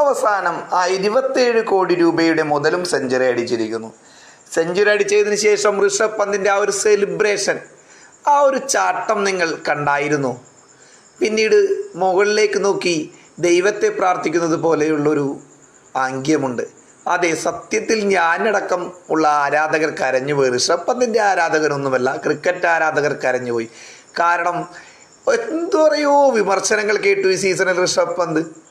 അവസാനം ആ ഇരുപത്തേഴ് കോടി രൂപയുടെ മുതലും സെഞ്ചുറി അടിച്ചിരിക്കുന്നു. സെഞ്ചുറി അടിച്ചതിന് ശേഷം ഋഷഭ് പന്തിന്റെ ആ ഒരു സെലിബ്രേഷൻ ആ ഒരു ചാട്ടം നിങ്ങൾ കണ്ടായിരുന്നു. പിന്നീട് മുകളിലേക്ക് നോക്കി ദൈവത്തെ പ്രാർത്ഥിക്കുന്നത് പോലെയുള്ളൊരു ആംഗ്യമുണ്ട്. അതെ സത്യത്തിൽ ഞാനടക്കം ഉള്ള ആരാധകർ കരഞ്ഞുപോയി ഋഷഭ് പന്തിന്റെ ആരാധകരൊന്നുമല്ല ക്രിക്കറ്റ് ആരാധകർ കരഞ്ഞുപോയി കാരണം എന്തോ പറയോ വിമർശനങ്ങൾ കേട്ടു ഈ സീസണിൽ ഋഷഭ് പന്ത്.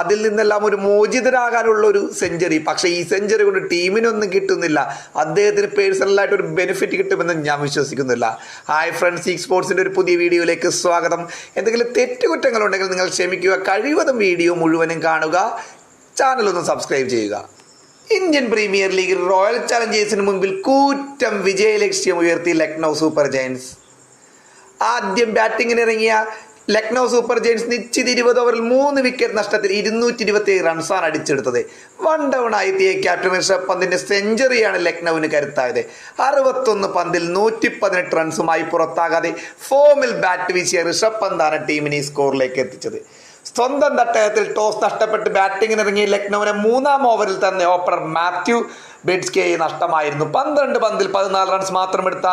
അതിൽ നിന്നെല്ലാം ഒരു മോചിതരാകാനുള്ള ഒരു സെഞ്ചുറി. പക്ഷേ ഈ സെഞ്ചുറി കൊണ്ട് ടീമിനൊന്നും കിട്ടുന്നില്ല. അദ്ദേഹത്തിന് പേഴ്സണലായിട്ട് ഒരു ബെനിഫിറ്റ് കിട്ടുമെന്ന് ഞാൻ വിശ്വസിക്കുന്നില്ല. ഹായ് ഫ്രണ്ട്സ് ഈ സ്പോർട്സിന്റെ ഒരു പുതിയ വീഡിയോയിലേക്ക് സ്വാഗതം. എന്തെങ്കിലും തെറ്റുകുറ്റങ്ങളുണ്ടെങ്കിൽ നിങ്ങൾ ക്ഷമിക്കുക. കഴിവതും വീഡിയോ മുഴുവനും കാണുക. ചാനലൊന്ന് സബ്സ്ക്രൈബ് ചെയ്യുക. ഇന്ത്യൻ പ്രീമിയർ ലീഗിൽ റോയൽ ചലഞ്ചേഴ്സിന് മുമ്പിൽ കൂറ്റം വിജയലക്ഷ്യം ഉയർത്തി ലക്നൗ സൂപ്പർ ജയൻസ് ആദ്യം ബാറ്റിങ്ങിന് ഇറങ്ങിയ ലക്നൗ സൂപ്പർ ജയൻസ് നിശ്ചിത ഇരുപത് ഓവറിൽ മൂന്ന് വിക്കറ്റ് നഷ്ടത്തിൽ ഇരുന്നൂറ്റി ഇരുപത്തി റൺസാണ് അടിച്ചെടുത്തത്. വൺ ഡൗൺ ആയെത്തിയ ക്യാപ്റ്റൻ ഋഷഭ് പന്തിന്റെ സെഞ്ചുറിയാണ് ലക്നൌവിന് കരുത്തായത്. അറുപത്തൊന്ന് പന്തിൽ നൂറ്റി പതിനെട്ട് റൺസുമായി പുറത്താകാതെ ഫോമിൽ ബാറ്റ് വീശിയ ഋഷഭ് പന്താണ് ടീമിനെ സ്കോറിലേക്ക് എത്തിച്ചത്. സ്വന്തം തട്ടകത്തിൽ ടോസ് നഷ്ടപ്പെട്ട് ബാറ്റിംഗിന് ഇറങ്ങിയ ലക്നൌവിനെ മൂന്നാം ഓവറിൽ തന്നെ ഓപ്പണർ മാത്യു ബെഡ്സ്കെയെ നഷ്ടമായിരുന്നു. പന്ത്രണ്ട് പന്തിൽ പതിനാല് റൺസ് മാത്രം എടുത്ത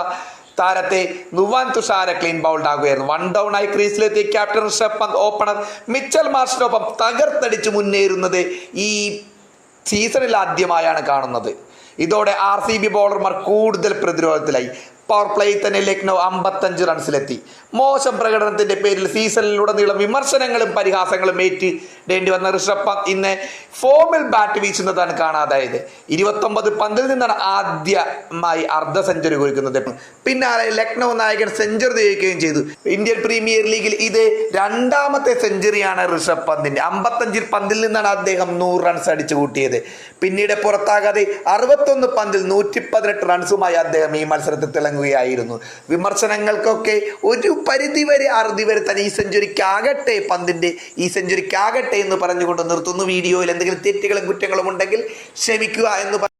താരത്തെ നുവാൻ തുഷാര ക്ലീൻ ബൗൾഡ് ആകുകയായിരുന്നു. വൺ ഡൗൺ ആയി ക്രീസിലെത്തിയ captain Rishabh Pant opener Mitchell മാർഷിനൊപ്പം തകർത്തടിച്ച് മുന്നേറുന്നത് ഈ സീസണിൽ ആദ്യമായാണ് കാണുന്നത്. ഇതോടെ ആർ സി ബി ബോളർമാർ കൂടുതൽ പ്രതിരോധത്തിലായി. പവർ പ്ലേയിൽ തന്നെ ലക്നൗ അമ്പത്തഞ്ച് റൺസിലെത്തി മോശം പ്രകടനത്തിന്റെ പേരിൽ സീസണിലുടനീളം വിമർശനങ്ങളും പരിഹാസങ്ങളും ഏറ്റിടേണ്ടി വന്ന ഋഷഭ് പന്ത് ഇന്ന് ഫോമിൽ ബാറ്റ് വീശുന്നതാണ് കാണാതായത്. ഇരുപത്തൊമ്പത് പന്തിൽ നിന്നാണ് ആദ്യമായി അർദ്ധ സെഞ്ചുറി കുറിക്കുന്നത്. പിന്നാലെ ലക്നൗ നായകൻ സെഞ്ചുറി തികയ്ക്കുകയും ചെയ്തു. ഇന്ത്യൻ പ്രീമിയർ ലീഗിൽ ഇത് രണ്ടാമത്തെ സെഞ്ചുറിയാണ് ഋഷഭ് പന്തിന്റെ. അമ്പത്തഞ്ചിൽ പന്തിൽ നിന്നാണ് അദ്ദേഹം നൂറ് റൺസ് അടിച്ചു കൂട്ടിയത് പിന്നീട് പുറത്താകാതെ അറുപത്തൊന്ന് പന്തിൽ നൂറ്റി പതിനെട്ട് റൺസുമായി അദ്ദേഹം ഈ മത്സരത്തിൽ തിളങ്ങുകയായിരുന്നു വിമർശനങ്ങൾക്കൊക്കെ ഒരു പരിധിവരെ അറുതി വരെ തന്നെ ഈ സെഞ്ചുറിക്കാകട്ടെ പന്തിന്റെ ഈ സെഞ്ചുറിക്കാകട്ടെ എന്ന് പറഞ്ഞുകൊണ്ട് നിർത്തുന്നു. വീഡിയോയിൽ എന്തെങ്കിലും തെറ്റുകളും കുറ്റങ്ങളും ഉണ്ടെങ്കിൽ ക്ഷമിക്കുക എന്ന്